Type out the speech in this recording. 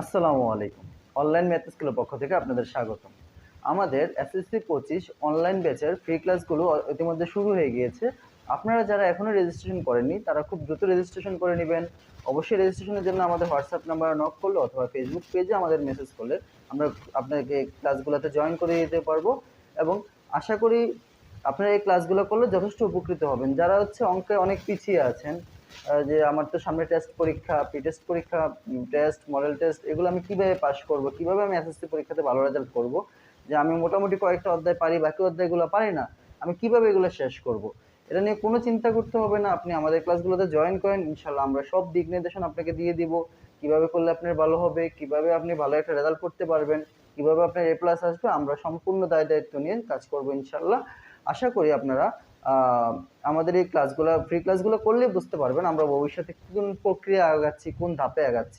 আসসালামু আলাইকুম। Online math স্কুলের পক্ষ থেকে আপনাদের স্বাগতম। আমাদের এসএসসি পঁচিশ অনলাইন ব্যাচের ফ্রি ক্লাসগুলো ইতিমধ্যে শুরু হয়ে গিয়েছে। আপনারা যারা এখনও রেজিস্ট্রেশন করেননি, তারা খুব দ্রুত রেজিস্ট্রেশন করে নেবেন। অবশ্যই রেজিস্ট্রেশনের জন্য আমাদের হোয়াটসঅ্যাপ নাম্বার নক করলে অথবা ফেসবুক পেজে আমাদের মেসেজ করলে আমরা আপনাকে ক্লাসগুলোতে জয়েন করে দিতে পারব। এবং আশা করি আপনারা এই ক্লাসগুলো করলে যথেষ্ট উপকৃত হবেন। যারা হচ্ছে অঙ্কে অনেক পিছিয়ে আছেন যে আমার তো সামনে টেস্ট পরীক্ষা প্রি টেস্ট পরীক্ষা টেস্ট মডেল টেস্ট এগুলো আমি কীভাবে পাস করব, কীভাবে আমি এসএসসি পরীক্ষাতে ভালো রেজাল্ট করব, যে আমি মোটামুটি কয়েকটা অধ্যায় পারি, বাকি অধ্যায়গুলো পারি না, আমি কীভাবে এগুলো শেষ করব? এটা নিয়ে কোনো চিন্তা করতে হবে না, আপনি আমাদের ক্লাসগুলোতে জয়েন করেন ইনশাল্লাহ আমরা সব দিক নির্দেশনা আপনাকে দিয়ে দিব, কীভাবে করলে আপনার ভালো হবে, কীভাবে আপনি ভালো একটা রেজাল্ট করতে পারবেন, কীভাবে আপনার এ প্লাস আসবে, আমরা সম্পূর্ণ দায় দায়িত্ব নিয়ে কাজ করব ইনশাল্লাহ আশা করি আপনারা আমাদের এই ক্লাসগুলো ফ্রি ক্লাসগুলো করলে বুঝতে পারবেন আমরা ভবিষ্যতে কোন প্রক্রিয়া আগাচ্ছি, কোন ধাপে আগাচ্ছি।